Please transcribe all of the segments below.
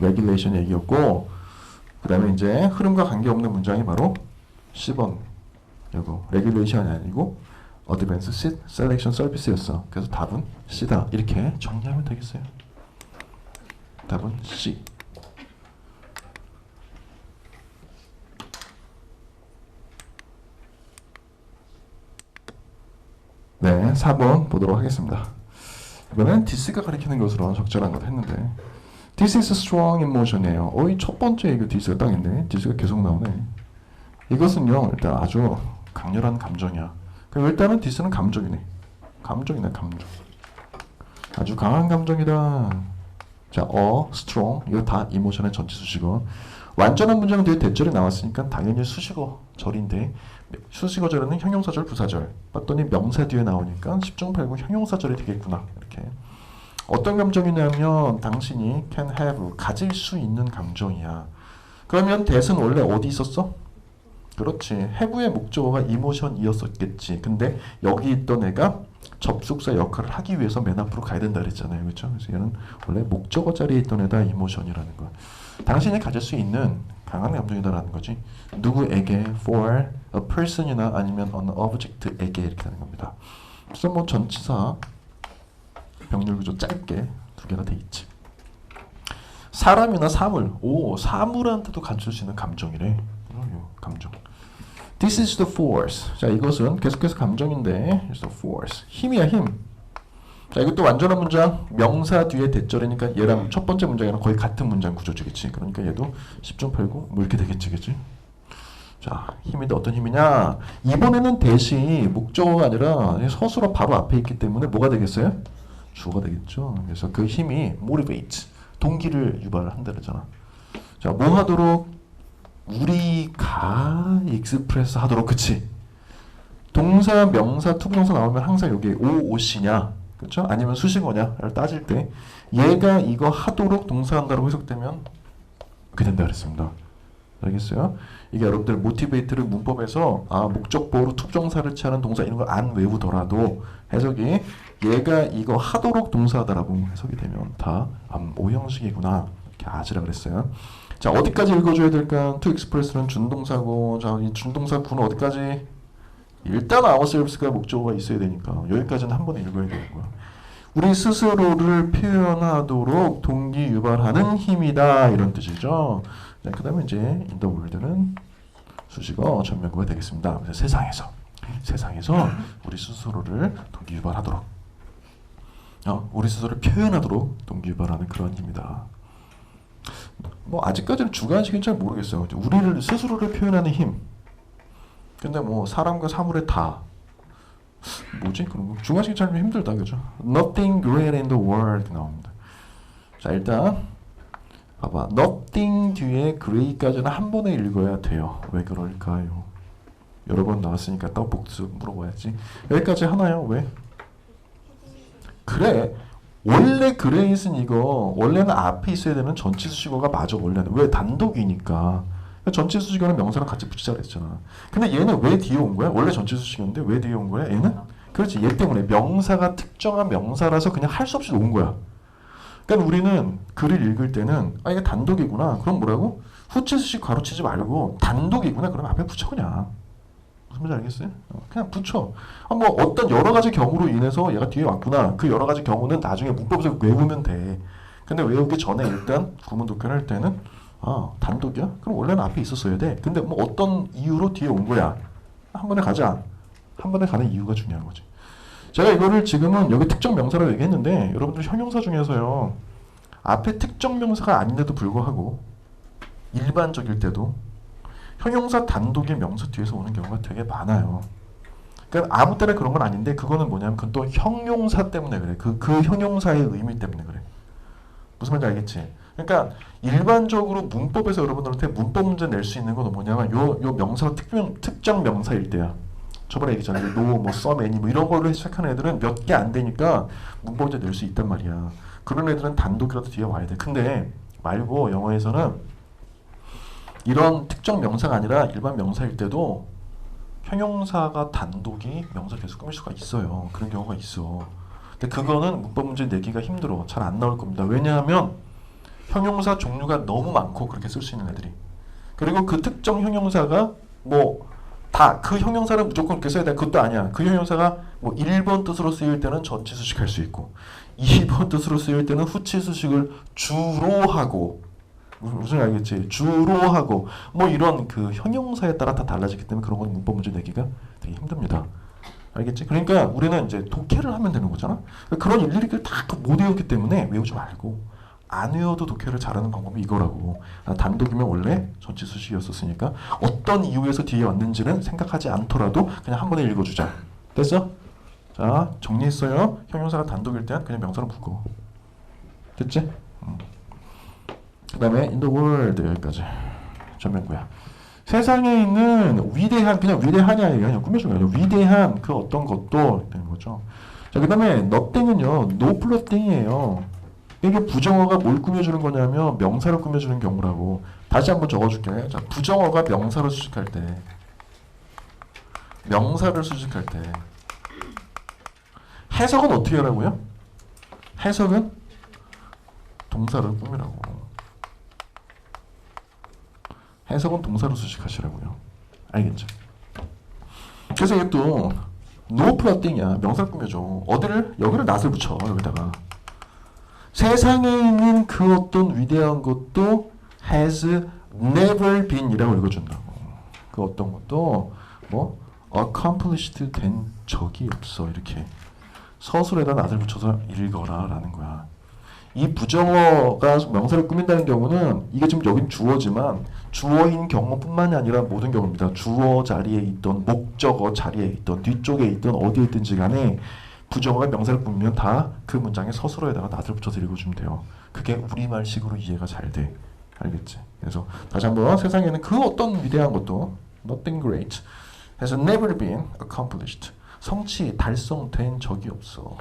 regulation 얘기였고 그 다음에 이제 흐름과 관계없는 문장이 바로 10번 이거 regulation이 아니고 advanced seat selection service였어. 그래서 답은 C다. 이렇게 정리하면 되겠어요. 답은 C. 네, 4번 보도록 하겠습니다. 이번엔 this가 가리키는 것으로 적절한 걸 했는데 This is strong emotion이에요. 어이 첫 번째 이거 this가 딱 있네. this가 계속 나오네. 이것은요 일단 아주 강렬한 감정이야. 일단은 this는 감정이네. 감정이네 감정. 아주 강한 감정이다. 자, 어, strong 이거 다 이모션의 전치 수식어. 완전한 문장 뒤에 대절이 나왔으니까 당연히 수식어 절인데 수식어 절에는 형용사절, 부사절. 봤더니 명사 뒤에 나오니까 10중 8구 형용사절이 되겠구나. 이렇게. 어떤 감정이냐면 당신이 can have 가질 수 있는 감정이야. 그러면 대은 원래 어디 있었어? 그렇지. have의 목적어가 이모션이었었겠지. 근데 여기 있던 애가 접속사 역할을 하기 위해서 맨 앞으로 가야 된다 그랬잖아요. 그렇죠? 그래서 얘는 원래 목적어 자리에 있던 애다 이모션이라는 거야. 당신이 가질 수 있는 강한 감정이다라는 거지. 누구에게 for a person이나 아니면 an object에게 이렇게 되는 겁니다. 그래서 뭐 전치사 병렬 구조 짧게 두 개가 돼 있지. 사람이나 사물, 오 사물한테도 갖출 수 있는 감정이래. 요 감정. This is the force. 자 이것은 계속해서 감정인데, is the force. 힘이야 힘. 자 이것도 완전한 문장 명사 뒤에 대절이니까 얘랑 첫 번째 문장이랑 거의 같은 문장 구조지겠지. 그러니까 얘도 10중 8구 뭐 이렇게 되겠지, 그지? 자 힘인데 어떤 힘이냐? 이번에는 대시 목적어가 아니라 서술어 바로 앞에 있기 때문에 뭐가 되겠어요? 주어가 되겠죠. 그래서 그 힘이 motivate 동기를 유발한다 그러잖아. 자, 뭐 하도록 우리가 익스프레스 하도록 그치? 동사, 명사, 투부정사 나오면 항상 여기 오, 오시냐, 그렇죠? 아니면 수식어냐를 따질 때 얘가 이거 하도록 동사한다로 해석되면 그렇게 된다 그랬습니다. 알겠어요? 이게 여러분들 모티베이트를 문법에서 아 목적보호로 투정사를 취하는 동사 이런 걸 안 외우더라도 해석이 얘가 이거 하도록 동사다라고 해석이 되면 다 아, 오형식이구나 이렇게 아시라 그랬어요. 자 어디까지 읽어줘야 될까? to express는 준동사고 자이 준동사 구는 어디까지? 일단 our service가 목적어가 있어야 되니까 여기까지는 한 번에 읽어야 되는 거야. 우리 스스로를 표현하도록 동기 유발하는 힘이다 이런 뜻이죠. 네, 그다음에 이제 the world는 수식어 전면구가 되겠습니다. 세상에서 세상에서 우리 스스로를 동기 유발하도록 어, 우리 스스로를 표현하도록 동기 유발하는 그런 힘이다. 뭐 아직까지는 주관식은 잘 모르겠어요. 우리를 스스로를 표현하는 힘. 근데 뭐 사람과 사물의 다 뭐지 그런 거 중간식 잘 힘들다 그죠? Nothing great in the world 나옵니다. 자 일단 봐봐 nothing 뒤에 great까지는 한 번에 읽어야 돼요. 왜 그럴까요? 여러 번 나왔으니까 또 복습 물어봐야지. 여기까지 하나요? 왜? 그래. 원래 그레이슨 이거 원래는 앞에 있어야 되는 전치 수식어가 맞아 원래는 왜 단독이 니까 전치 수식어는 명사랑 같이 붙이자 그랬잖아. 근데 얘는 왜 뒤에 온 거야? 원래 전치 수식어인데 왜 뒤에 온 거야? 얘는 그렇지 얘 때문에 명사가 특정한 명사라서 그냥 할 수 없이 온 거야. 그러니까 우리는 글을 읽을 때는 아 이게 단독이구나. 그럼 뭐라고? 후치 수식 가로치지 말고 단독이구나. 그럼 앞에 붙여 그냥. 무슨 말인지 알겠어요? 어, 그냥 붙여. 아, 뭐 어떤 여러 가지 경우로 인해서 얘가 뒤에 왔구나. 그 여러 가지 경우는 나중에 문법에서 외우면 돼. 근데 외우기 전에 일단 구문 독해를 할 때는 아 단독이야? 그럼 원래는 앞에 있었어야 돼. 근데 뭐 어떤 이유로 뒤에 온 거야? 한 번에 가자. 한 번에 가는 이유가 중요한 거지. 제가 이거를 지금은 여기 특정 명사라고 얘기했는데 여러분들 형용사 중에서요 앞에 특정 명사가 아닌데도 불구하고 일반적일 때도 형용사 단독의 명사 뒤에서 오는 경우가 되게 많아요. 그러니까 아무 때나 그런 건 아닌데 그거는 뭐냐면 그건 또 형용사 때문에 그래. 그, 그 형용사의 의미 때문에 그래. 무슨 말인지 알겠지? 그러니까 일반적으로 문법에서 여러분들한테 문법 문제 낼 수 있는 건 뭐냐면 요, 요 명사가 특정, 특정 명사일 때야. 저번에 얘기했잖아요. 노, 뭐, 썸, 애니 뭐 이런 걸로 시작하는 애들은 몇 개 안 되니까 문법 문제 낼 수 있단 말이야. 그런 애들은 단독이라도 뒤에 와야 돼. 근데 말고 영어에서는 이런 특정 명사가 아니라 일반 명사일 때도 형용사가 단독이 명사 계속 꾸밀 수가 있어요. 그런 경우가 있어. 근데 그거는 문법 문제 내기가 힘들어. 잘 안 나올 겁니다. 왜냐하면 형용사 종류가 너무 많고 그렇게 쓸 수 있는 애들이. 그리고 그 특정 형용사가 뭐 다 그 형용사를 무조건 그렇게 써야 돼. 그것도 아니야. 그 형용사가 뭐 1번 뜻으로 쓰일 때는 전치 수식할 수 있고 2번 뜻으로 쓰일 때는 후치 수식을 주로 하고 무슨 알겠지? 주로 하고 뭐 이런 그 형용사에 따라 다 달라지기 때문에 그런 건 문법 문제 내기가 되게 힘듭니다. 알겠지? 그러니까 우리는 이제 독해를 하면 되는 거잖아. 그런 일일이 다 못 외웠기 때문에 외우지 말고 안 외워도 독해를 잘하는 방법이 이거라고. 아, 단독이면 원래 전치 수식이었었으니까 어떤 이유에서 뒤에 왔는지는 생각하지 않더라도 그냥 한 번에 읽어주자. 됐어? 자 정리했어요. 형용사가 단독일 땐 그냥 명사로 묶어. 됐지? 음. 그 다음에 in the world 여기까지 전면구야. 세상에 있는 위대한 그냥 아니라 그냥 꾸며준 거예요. 위대한 그 어떤 것도 되는 거죠. 자 그 다음에 nothing은요 no plus thing이에요. 이게 부정어가 뭘 꾸며주는 거냐면 명사를 꾸며주는 경우라고. 다시 한번 적어줄게. 자 부정어가 명사를 수식할 때 명사를 수식할 때 해석은 어떻게 하라고요? 해석은 동사를 꾸미라고. 해석은 동사로 수식하시라고요. 알겠죠? 그래서 이게 또 no plotting이야. 명사를 꾸며줘. 어디를? 여기를 낫을 붙여. 여기다가. 세상에 있는 그 어떤 위대한 것도 has never been이라고 읽어준다고. 그 어떤 것도 뭐 accomplished 된 적이 없어. 이렇게 서술에다 낫을 붙여서 읽어라 라는 거야. 이 부정어가 명사를 꾸민다는 경우는 이게 지금 여긴 주어지만 주어인 경우뿐만이 아니라 모든 경우입니다. 주어 자리에 있던 목적어 자리에 있던 뒤쪽에 있던 어디에 있든지 간에 부정어가 명사를 꾸미면 다 그 문장의 서술어에다가 낫을 붙여서 읽어주면 돼요. 그게 우리말식으로 이해가 잘 돼. 알겠지? 그래서 다시 한번 세상에는 그 어떤 위대한 것도 nothing great has never been accomplished. 성취, 달성된 적이 없어.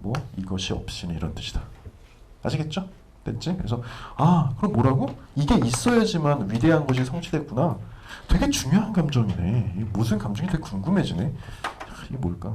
뭐 이것이 없이는 이런 뜻이다. 아시겠죠? 됐지? 그래서 아 그럼 뭐라고? 이게 있어야지만 위대한 것이 성취됐구나. 되게 중요한 감정이네. 이게 무슨 감정이 되게 궁금해지네. 이게 뭘까?